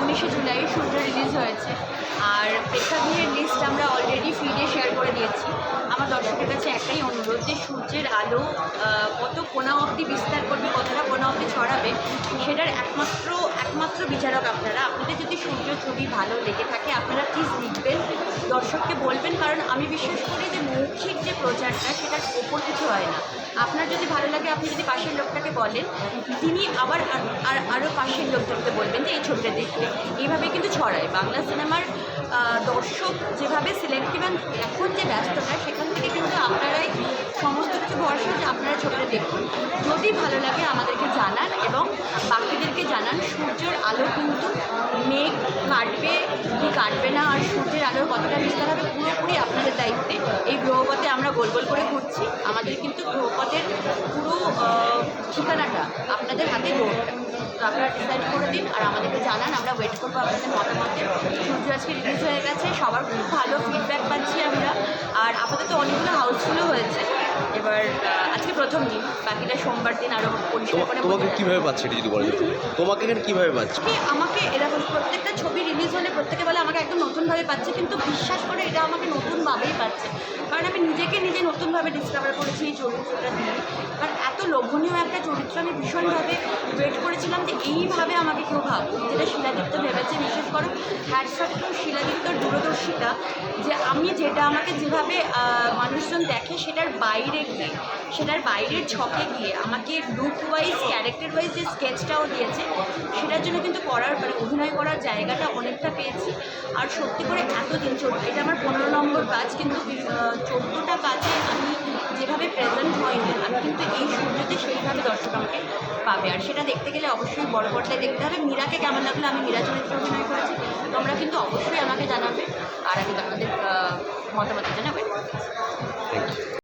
উনিশে জুলাই সূর্য রিলিজ হয়েছে। আর প্রেক্ষাগৃহের লিস্ট আমরা অলরেডি ফিডে শেয়ার করে দিয়েছি। আমার দর্শকের কাছে একটাই অনুরোধ যে সূর্যের আলো কত কোনা অবধি বিস্তার করবে, কতটা কোনা অবধি ছড়াবে, সেটার একমাত্র একমাত্র বিচারক আপনারা। আপনাদের যদি সূর্য ছবি ভালো লেগে থাকে, আপনারা প্লিজ লিখবেন, দর্শককে বলবেন, কারণ আমি বিশ্বাস করি যে মৌখিক যে প্রচারটা, সেটার ওপর কিছু হয় না। আপনার যদি ভালো লাগে, আপনি যদি পাশের লোকটাকে বলেন, তিনি আবার আর- আর আরও পাশের লোকজনকে বলবেন যে, এই ছবিটা দেখবে এইভাবে কিন্তু ছড়ায়। বাংলা সিনেমার দর্শক যেভাবে সিলেক্টিভ এখন যে ব্যস্ততা সেখান ভরসা যে আপনারা ছবিটা দেখুন। যদি ভালো লাগে আমাদেরকে জানান এবং বাকিদেরকে জানান, সূর্যের আলো কিন্তু মেঘ কাটবে, কি কাটবে না, আর সূর্যের আলোর কতটা বিস্তার হবে, পুরোপুরি আপনাদের দায়িত্বে। এই গ্রহপথে আমরা গোল গোল করে ঘুরছি। আমাদের কিন্তু গ্রহপথের পুরো ঠিকানাটা আপনাদের হাতে রোডটা তো আপনারা ডিসাইড করে দিন আর আমাদেরকে জানান আমরা ওয়েট করব আপনাদের মতামতের সূর্য আজকে রিলিজ হয়ে গেছে সবার খুব ভালো ফিডব্যাক পাচ্ছি আমরা। আর আপাতত অনেকগুলো হাউসফুলও হয়েছে। এবার আজকে প্রথম দিন বাকিটা সোমবার দিন আরও তোমাকে কীভাবে পাচ্ছে এটা যদি বলা? তোমাকে এখানে কীভাবে পাচ্ছে? আমাকে এরকম প্রত্যেকটা ছবি রিলিজ হলে প্রত্যেকে বলে নতুনভাবে পাচ্ছে, কিন্তু বিশ্বাস করে এটা আমাকে নতুনভাবেই পাচ্ছে। কারণ আমি নিজেকে নিজে নতুনভাবে ডিসকভার করেছি এই চরিত্রটা দিয়ে লোভনীয় একটা চরিত্র আমি ভীষণভাবে ওয়েট করেছিলাম যে এইভাবে আমাকে কেউ ভাবুক। যেটা শিলাদিত্য ভেবেছে, বিশেষ করো হ্যাটসঅপ টু শিলাদিত্যর দূরদর্শিতা, যে আমি যেটা আমাকে যেভাবে মানুষজন দেখে সেটার বাইরে গিয়ে, সেটার বাইরের ছকে গিয়ে আমাকে লুক ওয়াইজ ক্যারেক্টার ওয়াইজ যে স্কেচটাও দিয়েছে, সেটার জন্য কিন্তু করার মানে অভিনয় করার জায়গাটা অনেকটা পেয়েছি। আর সত্যি করে এতদিন চোদ্দ এটা আমার পনেরো নম্বর কাজ, কিন্তু চোদ্দোটা কাজে আমি যেভাবে প্রেজেন্ট হয়নি আমি কিন্তু এই সূর্যতে সেইভাবে দর্শক আমাকে পাবে। আর সেটা দেখতে গেলে অবশ্যই বড় পর্দায় দেখতে হবে। মীরাকে কেমন লাগল? আমি মীরা চরিত্র অভিনয় করেছি। তোমরা কিন্তু অবশ্যই আমাকে জানাবে। আর আমি তোমাদের মতামত ইউ